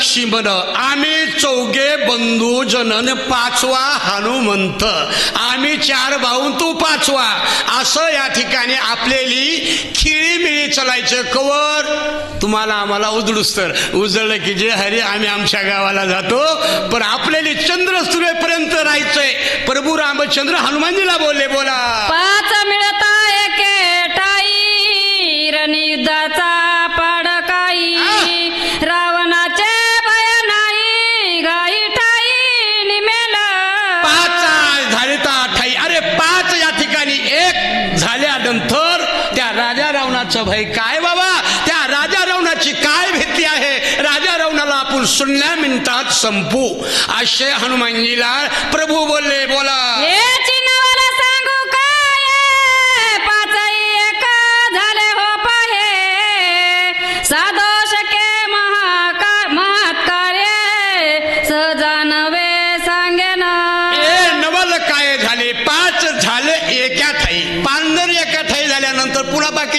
लक्ष्मी बन आम्ही चौघे बंधू जनन पाचवा हनुमंत. आम्ही चार भाऊ तू पाचवा. असं या ठिकाणी आपलेली खिळीमिळी चलायचं. कवर. तुम्हाला आम्हाला उजळूस तर. उजळलं की जे हरी आम्ही आमच्या गावाला जातो. पण आपल्याली चंद्र सूर्यपर्यंत राहायचंय. प्रभू रामचंद्र हनुमानजीला बोलले बोला. पाच मिळता सुनल्या आपण मिनिटात संपू. असे हनुमानजीला प्रभू बोलले बोला.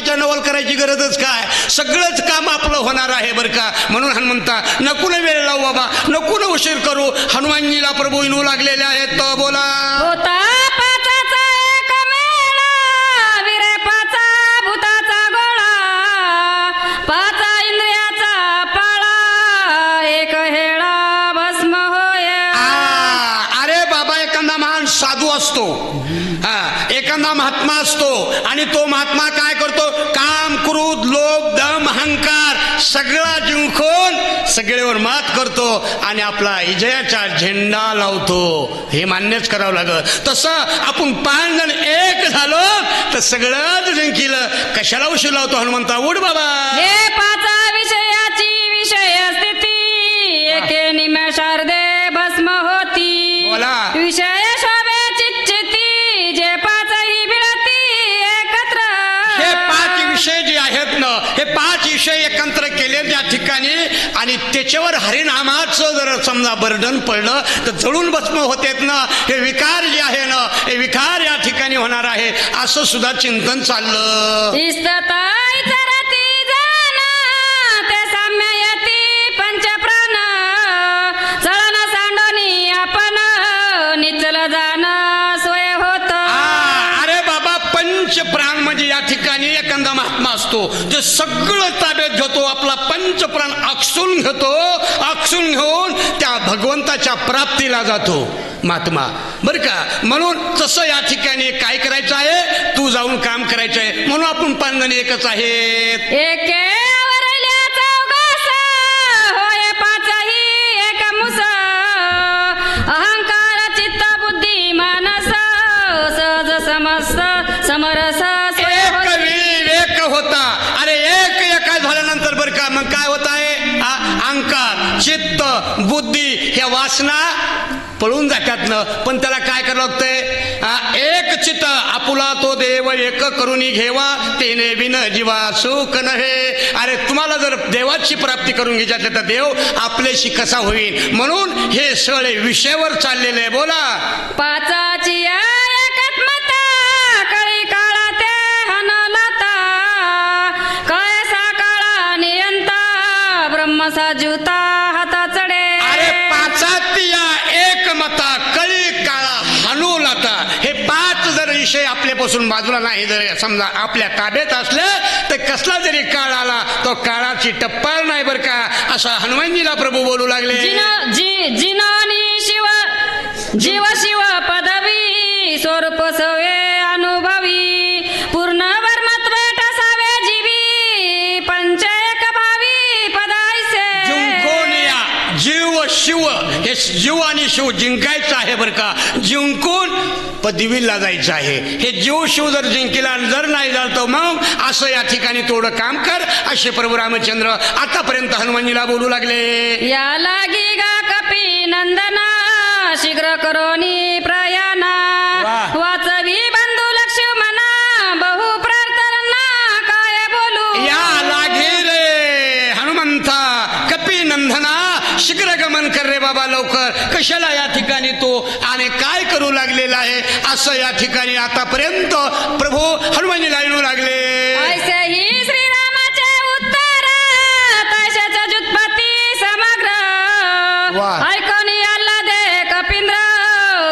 बाकीच्या नवल करायची गरजच काय? सगळंच काम आपलं होणार आहे बरं का? म्हणून हनुमंता नको न वेळ लावू बाबा नको न उशीर करू. हनुमानजीला प्रभू येऊ लागलेले आहेत तो बोला. तो महात्मा काय करतो? काम क्रोध लोभ दम अहंकार सगळा जिंकून सगळेवर मात करतो आणि आपला विजयाचा झेंडा लावतो. हे मान्यच करावं लागत तसं आपण पाच जण एक झालो तर सगळंच जिंकिलं. कशाला उशीर लावतो हनुमंता? उड बाबा. हे पाचा विषयाची विषय स्थिती. एके निमेषार्धे भस्म होती. बोला. विषय हे पाच विषय एकत्र केले त्या ठिकाणी आणि त्याच्यावर हरिनामाचं जर समजा बर्डन पडलं तर जळून भस्म होतेत ना. हे विकार जे आहे ना हे विकार या ठिकाणी होणार आहे. असं सुद्धा चिंतन चाललं. इस्तताई चरती जाना ते सगळं ताब्यात घेतो आपला पंचप्राण आकसून घेतो आकसून घेऊन त्या भगवंताच्या प्राप्तीला जातो. महात्मा बर का? म्हणून तसं या ठिकाणी काय करायचं आहे? तू जाऊन काम करायचं आहे. म्हणून आपण पाच एकच आहेत. पळून जात्यातनं पण त्याला काय करावं लागतंय? एक चित आपुला तो देव एक करुणी घेवा. तेने बिन जीवा सुख नव्हे. अरे तुम्हाला जर देवाची प्राप्ती करून घ्यायची तर देव आपल्याशी कसा होईल? म्हणून हे सगळे विषयावर चाललेले आहे. बोला. पाचा बसून बाजूला नाही जर समजा आपल्या ताब्यात असलं तर कसला जरी काळ आला तो काळाची टप्पाल नाही बर का? असा हनुमानजीला प्रभू बोलू लागले. जी जिनानी शिव जीव शिव पदवी स्वरूप जीव आणि शिव जिंकायचं आहे बरं का? जिंकून पदवीला जायचं आहे. हे जीव शिव जर जिंकला जर नाही झालं तर मग असं या ठिकाणी थोडं काम कर. असे प्रभू रामचंद्र आतापर्यंत हनुमानजीला बोलू लागले. या लागी गा कपी नंदना शीघ्र करोनी प्रयाणा ठिकाणी तो आणि काय करू लागलेला आहे? असं या ठिकाणी आतापर्यंत प्रभू हनुमानजीला येऊ लागले. श्रीरामाचे याला दे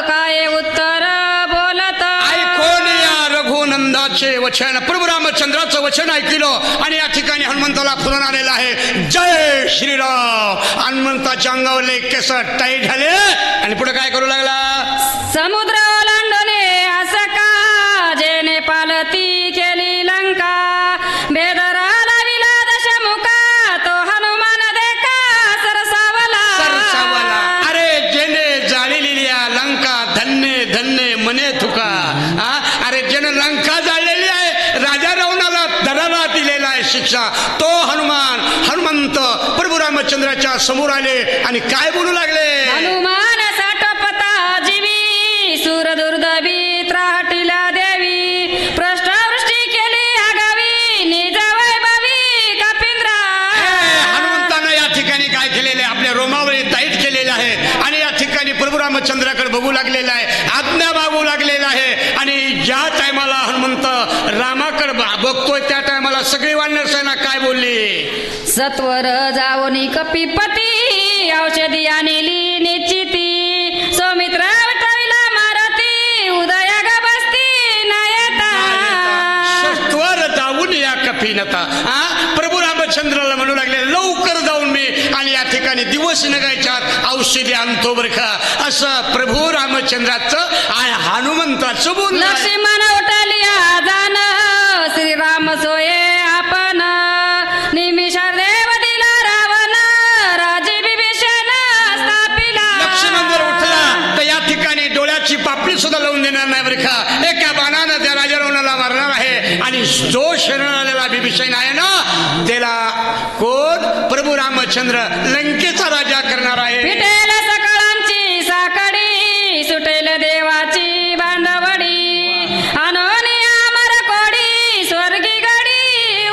काय रघुनंदाचे वचन. प्रभू रामचंद्राचं वचन ऐकलं आणि या ठिकाणी हनुमंताला फुलून आलेलं आहे. जय श्रीराम. हनुमंताच्या अंगावरले केस टाई झाले. आणि पुढे काय करू लागला? समुद्र शिक्षा. तो हनुमान हनुमंत प्रभू रामचंद्राच्या समोर आले आणि काय बोलू लागले? हनुमान जीवी सूर दुर्दवी त्राटिला देवी. प्रष्टवृष्टी केली आगावी निज वैभवी कपिंद्रा. हनुमंतानं या ठिकाणी काय केलेले आहे? आपल्या रोमावळी ताईट केलेले आहे. आणि या ठिकाणी प्रभू रामचंद्राकडे बघू लागलेला आहे. आज्ञा मागू लागलेला आहे. आणि ज्या टायमाला हनुमंत रामाकडे बघतोय त्या टायमाला सगळी बोलली सत्वर जावनी कपिपती औषधी आणली निश्चिती सौमित्र विठविला मारती उदया ग बसती नयता. सत्वर जाऊन या कफीनता. हा प्रभू रामचंद्राला म्हणू लागले लवकर जाऊन मी आणि या ठिकाणी दिवस नगायच्या आत औषधी आणतो बरं का. असं प्रभू रामचंद्राचं आणि हनुमंताचं आहे. लक्ष्मण उठलिया जाण श्रीराम सोये जो शरण आलेला बिभीषण आहे ना त्याला कोण? प्रभू रामचंद्र लंकेचा राजा करणार आहे. पिटेल सकळांची साकडी सुटेल देवाची बांधवडी अनोनी अमर कोडी स्वर्गी गडी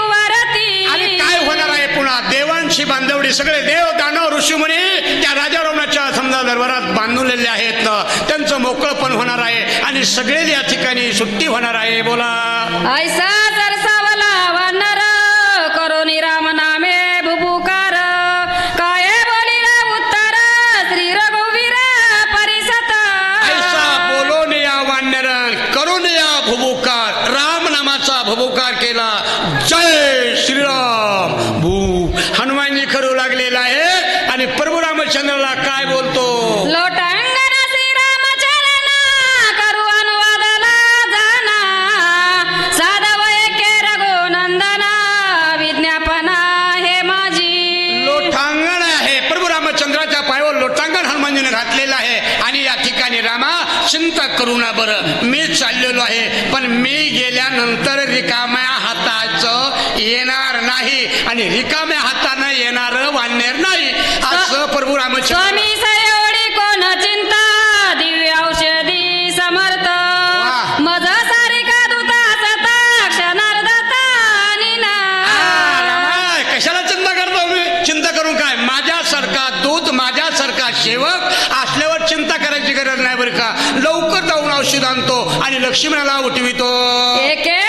आणि काय होणार आहे पुन्हा? देवांची बांधवडी सगळे देव दानव ऋषीमुनी त्या राजारावणाच्या समजा दरबारात बांधलेले आहेत त्यांचं मोकळपण होणार आहे. आणि सगळे या ठिकाणी सुट्टी होणार आहे. बोला. ऐसा भुबुकार केला. जय श्रीराम. भू हनुमानजी करू लागलेला आहे आणि प्रभू रामचंद्राला काय बोलतो? लोटांगण श्रीरामचरण करू अनुवादला नाही रिकाम्या हातानं येणार वाढणार नाही. असं प्रभू रामचंद्र स्वामी कोण चिंता? दिव्य औषधी समर्थ. मज सारिका दुता सता आ, कशाला चिंता करतो मी चिंता करून काय? माझ्यासारखा दूत माझ्यासारखा सेवक असल्यावर चिंता करायची गरज नाही बरं का? लवकर जाऊन औषध आणतो आणि लक्ष्मणाला उठवितो. एके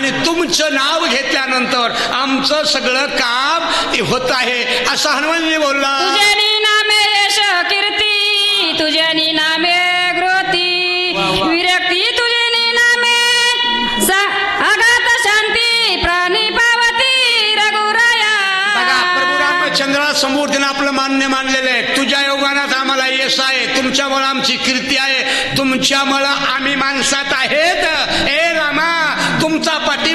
आणि तुमचं नाव घेतल्यानंतर आमचं सगळं काम होत आहे. असं हनुमानजी बोलला. तुझे नामे यश कीर्ती तुझे नामे ग्रोती विरक्ती तुझे नामे सा- अगाध शांती प्राणी पावती रघुराया. बघा प्रभू रामचंद्राला समोर आपलं मान्य मानलेलं आहे. तुझ्या योगानात आम्हाला यश आहे. तुमच्यामुळे आमची कीर्ती आहे. तुमच्यामुळं आम्ही माणसात आहेत.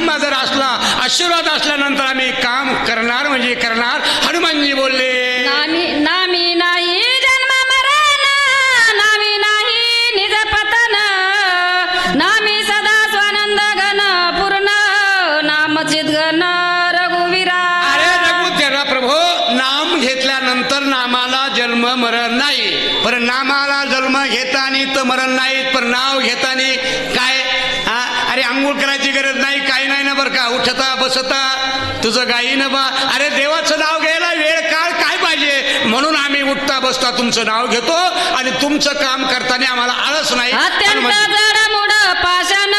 पाठिंबा जर असला आशीर्वाद असल्यानंतर आम्ही काम करणार म्हणजे करणार. हनुमानजी बोलले नामी नामी नाही जन्म मरण नामी नाही निज पतन नामी सदा स्वानंद घन पूर्ण नाम घन रघुवीरा. अरे रघुतेरा प्रभो नाम घेतल्यानंतर नामाला जन्म मरण नाही. पण नामाला जन्म घेताना तर मरण नाही पण नाव घेताना काय? अरे आंघोळ करायची गरज बरं का उठता बसता तुझं गाई ना बा. अरे देवाचं नाव घ्यायला वेळ काळ काय पाहिजे? म्हणून आम्ही उठता बसता तुमचं नाव घेतो आणि तुमचं काम करताना आम्हाला आळस नाही. पाषाण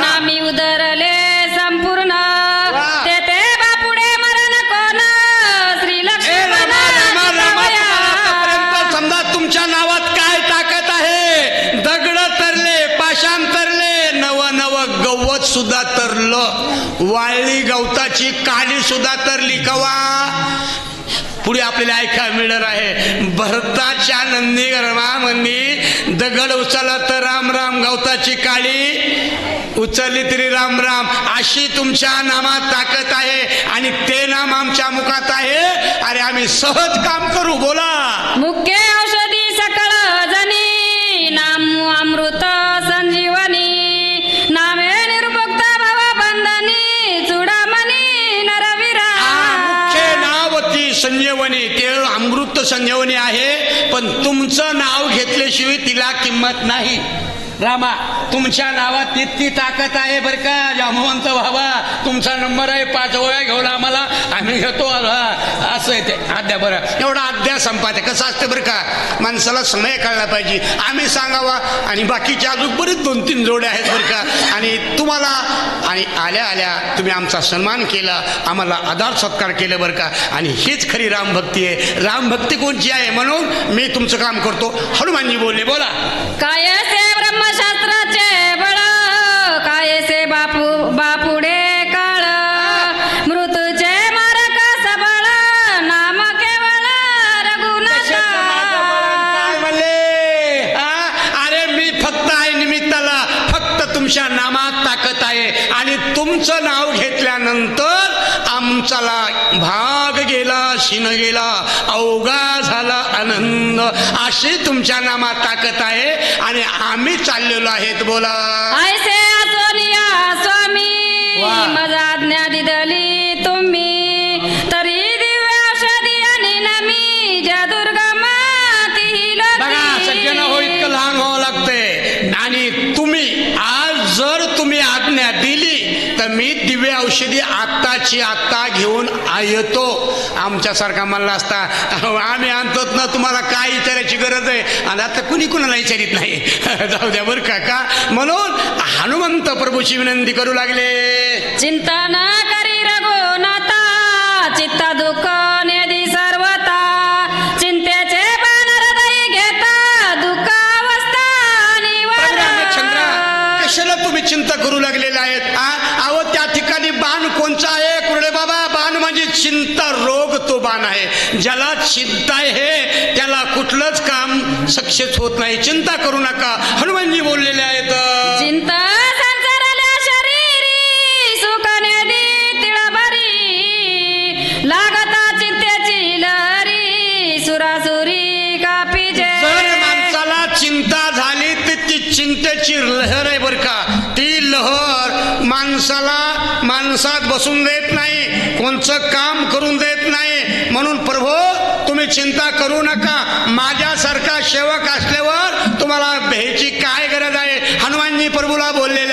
नामी उदरले संपूर्ण. सुद्धा वाळली गवताची काडी सुद्धा तर कवा पुढे आपल्याला ऐकायला मिळणार आहे भरताच्या नंदी रामांनी दगड उचलला तर राम राम गवताची काळी उचलली तरी राम राम अशी तुमच्या नामात ताकद आहे आणि ते नाम आमच्या मुखात आहे. अरे आम्ही सहज काम करू बोला. मुख्य संजीवनी केवळ अमृत संजीवनी आहे पण तुमचं नाव घेतल्याशिवाय तिला किंमत नाही. रामा तुमच्या नावात तितकी ताकद आहे बरं का जामवंत व्हावा तुमचा नंबर आहे पाच वया घेऊन आम्हाला आम्ही घेतो असं आहे ते. बरं. एवढा आद्या संपात आहे. कसं असतं बरं का माणसाला समय कळला पाहिजे. आम्ही सांगावा. आणि बाकीच्या अजून बरेच दोन तीन जोड्या आहेत बरं का. आणि तुम्हाला आणि आल्या आल्या तुम्ही आमचा सन्मान केला. आम्हाला आधार सत्कार केलं बरं का. आणि हीच खरी रामभक्ती आहे. रामभक्ती कोणची आहे? म्हणून मी तुमचं काम करतो. हनुमानजी बोलले बोला. काय अशी तुमच्या नामात ताकद आहे आणि आम्ही चाललेलो आहेत. बोला. तर मी दिव्य औषधी आत्ताची आत्ता घेऊन येतो. आमच्यासारखा म्हणला असता आम्ही आणतोच ना तुम्हाला काय विचारायची गरज आहे? आणि आता कुणी कुणाला विचारित नाही? जाऊ द्या बरं का का? म्हणून हनुमंत प्रभूची विनंती करू लागले. चिंता ना करी रघुनाथा चित्ता दुःख चिंता करू लागलेले आहेत अहो त्या ठिकाणी बाण कोणचा आहे? कुरडे बाबा बाण म्हणजे चिंता रोग तो बाण आहे. ज्याला चिंता आहे त्याला कुठलंच काम सक्सेस होत नाही. चिंता करू नका. हनुमानजी बोललेले आहेत. चिंता? माणसाला माणसात बसून देत नाही कोणचं काम करून देत नाही. म्हणून प्रभू तुम्ही चिंता करू नका. माझ्यासारखा सेवक असल्यावर तुम्हाला भेची काय गरज आहे? हनुमानजी प्रभूला बोललेले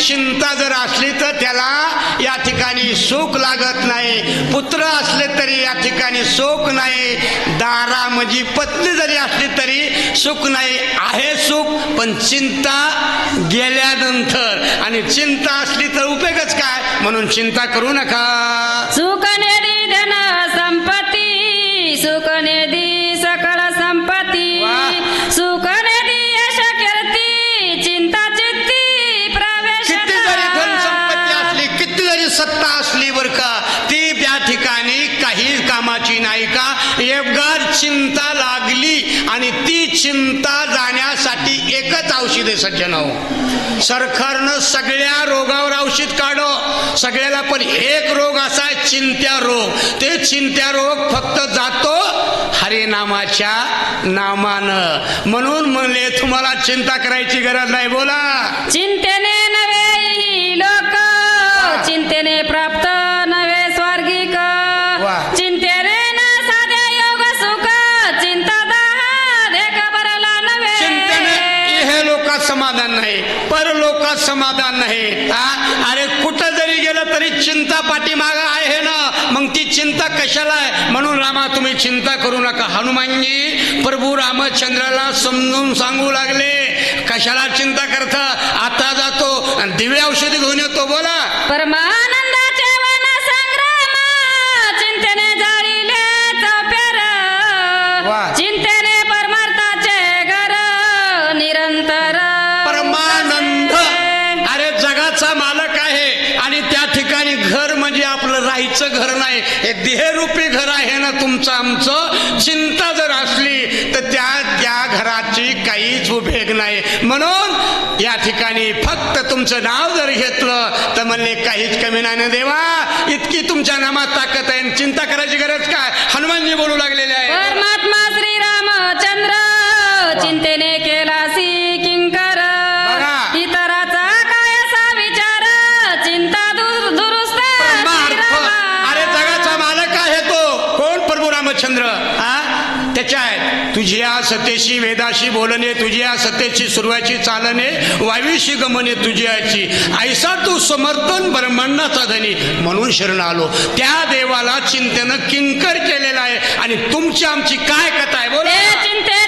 चिंता जर असली तर त्याला या ठिकाणी सुख लागत नाही. पुत्र असले तरी या ठिकाणी सुख नाही. दारा म्हणजे पत्नी जरी असली तरी सुख नाही. आहे सुख पण चिंता गेल्यानंतर. आणि चिंता असली तर उपयोगच काय? म्हणून चिंता करू नका. सुख चिंता लागली आणि ती चिंता जाण्यासाठी एकच औषध आहे सज्जन हो सरकारनं सगळ्या रोगावर औषध काढो. सगळ्याला पण एक रोग असा आहे चिंत्या रोग. ते चिंत्या रोग फक्त जातो हरिनामाच्या नामानं. म्हणून म्हणले तुम्हाला चिंता करायची गरज नाही बोला. चिंतेने समाधान नाही अरे कुठं जरी गेलं तरी चिंता पाठीमाग आहे ना. मग ती चिंता कशाला आहे? म्हणून रामा तुम्ही चिंता करू नका. हनुमानजी प्रभू रामचंद्राला समजून सांगू लागले. कशाला चिंता करता? आता जातो. आणि दिव्य औषधी घेऊन येतो बोला. परमान हे रूपी घर आहे ना तुमचं आमचं? चिंता जर असली तर त्या त्या घराची काहीच उभेग नाही. म्हणून या ठिकाणी फक्त तुमचं नाव जर घेतलं तर म्हणले काहीच कमी नाही ना देवा. इतकी तुमच्या नामात ताकद आहे. आणि चिंता करायची गरज काय? हनुमानजी बोलू लागलेले आहे परमात्मा श्री रामचंद्र चिंतेने केला सी. रामचंद्र हा? त्याच्या आहे तुझ्या सतेशी वेदाशी बोलणे तुझ्या सतेची सुरुवाची चालणे वायूशी गमने तुझ्याची ऐसा तू समर्थन ब्रह्मांडाचा धनी म्हणून शरण आलो. त्या देवाला चिंतेनं किंकर केलेलं आहे. आणि तुमची आमची काय कथा आहे? बोला. चिंते!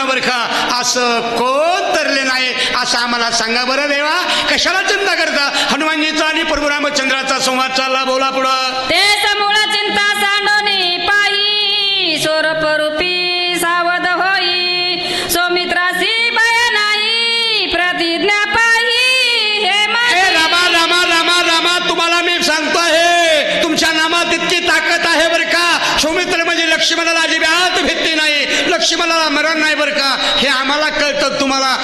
नामानं बरं का? असं कोण तरले नाही? असं आम्हाला सांगा बरं देवा. कशाला चिंता करता? हनुमानजीचा आणि प्रभू रामचंद्राचा संवाद चालला. बोला पुढं. ते समूळ चिंता सांडोनी पायी. स्वरूप रूपी सावध होई. सौमित्रासी भय नाही. प्रतिज्ञा पायी. हे ए रामा रामा रामा रामा तुम्हाला मी सांगतो आहे. तुमच्या नामात इतकी ताकद आहे बरं का? सौमित्र म्हणजे लक्ष्मणाला अजिबात भीती मला मरण नाही बरं का? हे आम्हाला कळतं तुम्हाला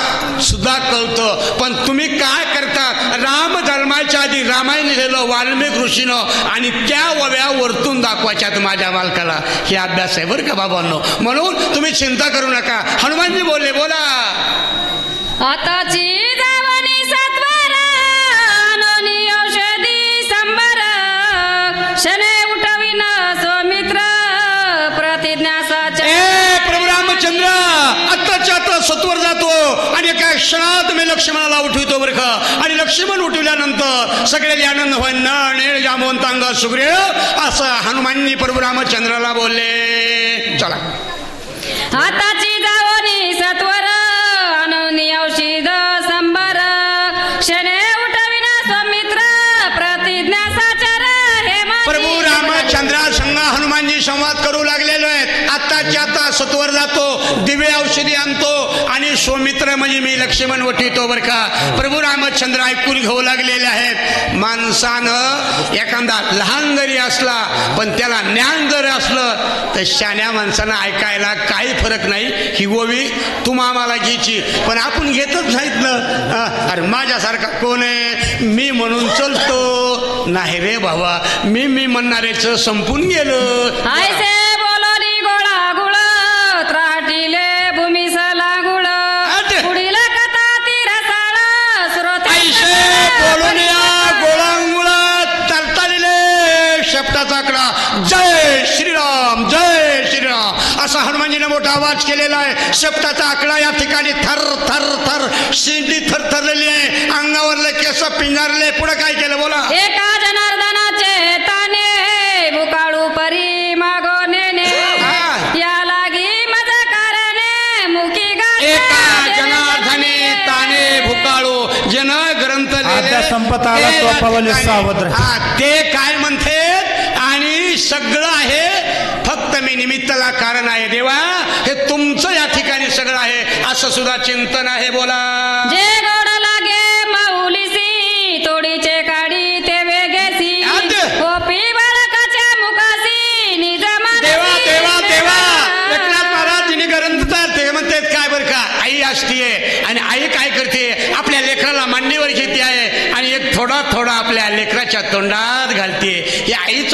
सुद्धा कळतं. पण तुम्ही काय करता? राम धर्माच्या आधी रामायण लिहिलं वाल्मिक ऋषीनं आणि त्या वव्या वरतून दाखवायच्यात माझ्या मालकाला. हे अभ्यास आहे बरं का बाबांनो? म्हणून तुम्ही चिंता करू नका. हनुमानजी बोलले बोला. आताची सत्वर जातो आणि एका क्षणात मी लक्ष्मणाला उठवितो बरं का. आणि लक्ष्मण उठवल्यानंतर सगळे आनंद होय नळ जामवंतांग सुग्रीव असं हनुमानजी प्रभू रामचंद्राला बोलले. चला. हाताची जावणी सत्वर अनोनी औषध. संघ संवाद करू लागलेलो आहेत. आत्ताच्या आता सत्वर जातो दिव्य औषधी आणतो आणि सौमित्र म्हणजे मी लक्ष्मण वठितो बरं का. प्रभू रामचंद्र ऐकून घेऊ लागलेले आहेत. माणसानं एखादा लहान जरी असला पण त्याला ज्ञान जर असलं तर शाण्या माणसानं ऐकायला काही फरक नाही. ही गोवी तू आम्हाला घ्यायची. पण आपण घेतच नाहीत ना. अरे माझ्यासारखा कोण आहे? मी म्हणून चलतो. नाही रे बाबा. मी मी म्हणणारेच संपून गेलं. मोठा आवाज केलेला आहे. शब्दाचा आकडा या ठिकाणी थर थर थर शिंदी थरथरलेली आहे. अंगावरले केस पिंजारले. पुढे काय केलं? बोला. एका जनार्दनाचे ताने? बुकाळू परी मागो नेने हा. या लागी मज कारणे. मुकी गाथा एका देणे जनार्दने जनाने. ताने भुकाळू जन ग्रंथ लिहिले. आता संपत आला ते तो या पवले ठिकाणी- सावध राहा. हा, ते काय म्हणते? आणि सगळं आहे. फक्त मी निमित्ताला कारण आहे देवा. सगळं आहे. असं सुद्धा चिंतन आहे बोला. जे गोड लागे माऊलीसी तोडीचे काढी ते वेगेसी. गोपी बाळकाच्या मुखासी निज देवा देवा देवा. एकनाथ महाराज ग्रंथतात ते म्हणतात काय बरं का आई असतीये आणि आई काय करते आपल्या लेकराला मांडीवर घेते आहे आणि एक थोडा थोडा आपल्या लेकराच्या तोंडात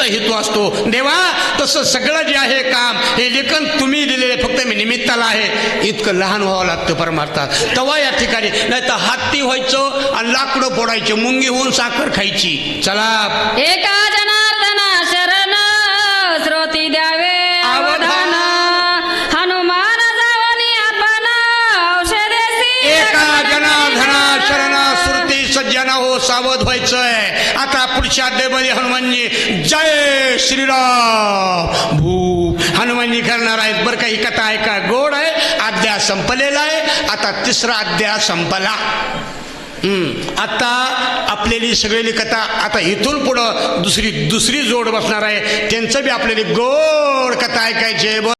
हे हेतू असतो. देवा तसं सगळं जे आहे काम हे लेखन तुम्ही दिलेले फक्त मी निमित्ताला आहे. इतकं लहान व्हावं लागतं परमार्थात. तेव्हा या ठिकाणी नाही तर हत्ती व्हायचं आणि लाकडं फोडायचे मुंगी होऊन साखर खायची. चला. एका सावध व्हायचंय. आता पुढच्या अध्यायमध्ये हनुमानजी जय श्रीराम. भू हनुमानजी करणार आहेत. बरं काही कथा कथा ऐका. गोड आहे. अध्याय संपलेला आहे. आता तिसरा अध्याय संपला. आता आपल्याली सगळी कथा आता इथून पुढं दुसरी दुसरी जोड बसणार आहे. त्यांचं बी आपल्याला गोड कथा ऐकायची आहे.